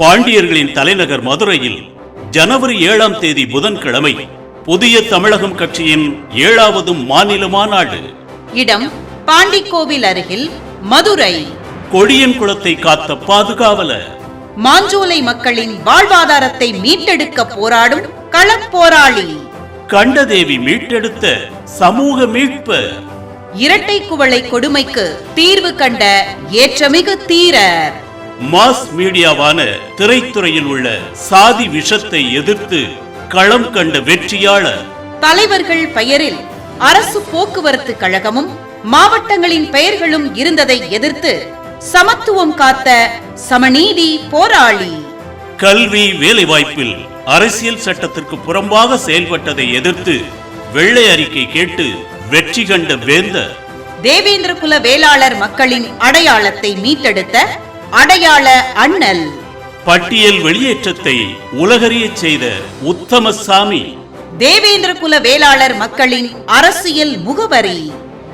பாண்டியர்களின் தலைநகர் மதுரையில் ஜனவரி ஏழாம் தேதி புதன்கிழமை புதிய தமிழகம் கட்சியின் ஏழாவது மாநில மாநாடு. இடம் பாண்டிக்கோவில் அருகில் மதுரை. கொடியன் குளத்தை காத்த பாதுகாவலர். மாஞ்சோலை மக்களின் வாழ்வாதாரத்தை மீட்டெடுக்க போராடும் களப்போராளி. கண்டதேவி மீட்டெடுத்த சமூக மீட்பர் இரட்டை குவளை கொடுமைக்கு தீர்வு கண்ட ஏற்றமிகு தீரர். மாஸ் மீடியாவான திரைத்துறையில் உள்ள சாதி விஷத்தை எதிர்த்து களம் கண்ட வெற்றியாளர். தலைவர்கள் பெயரில் அரசு போக்குவரத்து கழகமும் மாவட்டங்களின் பெயர்களும் இருந்ததை எதிர்த்து சமத்துவம் காத்த சமநீதி போராளி. கல்வி வேலைவாய்ப்பில் அரசியல் சட்டத்திற்கு புறம்பாக செயல்பட்டதை எதிர்த்து வெள்ளை அறிக்கை கேட்டு வெற்றி கண்ட வேந்தர். தேவேந்திர குல வேளாளர் மக்களின் அடையாளத்தை மீட்டெடுத்த அடையாள அண்ணல். பட்டியல் வெளியேற்றத்தை உலகறியச் செய்த உத்தமசாமி. தேவேந்திர குல வேளாளர் மக்களின் அரசியல் முகவரி.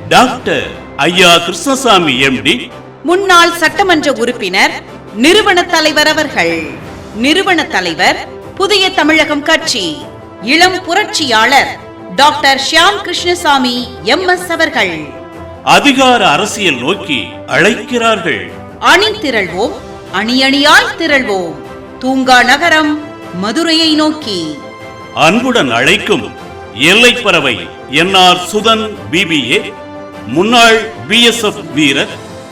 டாக்டர் ஐயா கிருஷ்ணசாமி எம்டி முன்னாள் சட்டமன்ற உறுப்பினர் நிறுவன தலைவர் அவர்கள். நிறுவன தலைவர் புதிய தமிழகம் கட்சி. இளம் புரட்சியாளர் doctor Shyam Krishnasamy M S அவர்கள். அதிகார அரசியல் நோக்கி அழைக்கிறார்கள். அணி திரள்வோம் அணி அணியாய் திரள்வோம். தூங்கா நகரம் மதுரையை நோக்கி. அன்புடன் அழைக்கும் எல்லைப் பறவை என்ஆர் சுதன் பிபிஏ முன்னாள் பிஎஸ்எஃப் வீரர்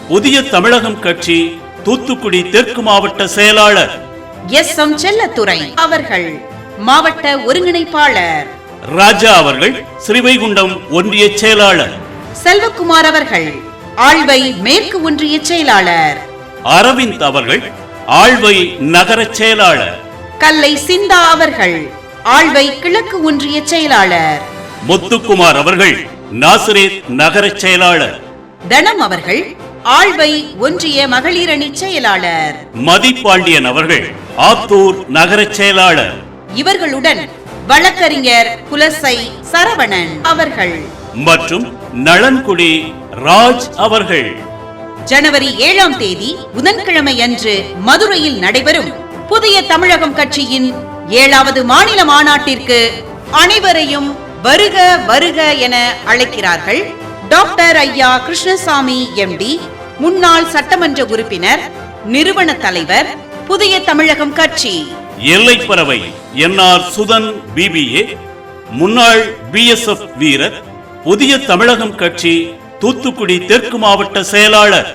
புதிய தமிழகம் கட்சி தூத்துக்குடி தெற்கு மாவட்ட செயலாளர். எஸ். எம். செல்லத்துறை அவர்கள் மாவட்ட ஒருங்கிணைப்பாளர். ராஜா அவர்கள் ஸ்ரீவைகுண்டம் ஒன்றிய செயலாளர். செல்வகுமார் அவர்கள் ஆழ்வை மேற்கு ஒன்றிய செயலாளர். அரவிந்த் அவர்கள் ஆழ்வை நகர செயலாளர். கல்லை சிந்தா அவர்கள் ஆழ்வை கிழக்கு ஒன்றிய செயலாளர். முத்துக்குமார் அவர்கள் நாசிரேத் நகர செயலாளர். தனம் அவர்கள் ஆழ்வை ஒன்றிய மகளிர் அணி செயலாளர். மதிப்பாண்டியன் அவர்கள் ஆத்தூர் நகர செயலாளர். இவர்களுடன் வழக்கறிஞர் குலசை சரவணன் அவர்கள். மற்றும் நலன்குடி ராஜ் அவர்கள். ஜனவரி ஏழாம் தேதி புதன்கிழமை அன்று மதுரையில் நடைபெறும் புதிய தமிழகம் கட்சியின் ஏழாவது மாநில மாநாட்டிற்கு அனைவரையும் வருக வருக என அழைக்கிறார்கள் டாக்டர் ஐயா கிருஷ்ணசாமி எம்டி முன்னாள் சட்டமன்ற உறுப்பினர் நிறுவன தலைவர் புதிய தமிழகம் கட்சி. எல்லை பறவை என்ஆர் சுதன் பிபிஏ முன்னாள் பிஎஸ்எஃப் வீரர் புதிய தமிழகம் கட்சி தூத்துக்குடி தெற்கு மாவட்ட செயலாளர்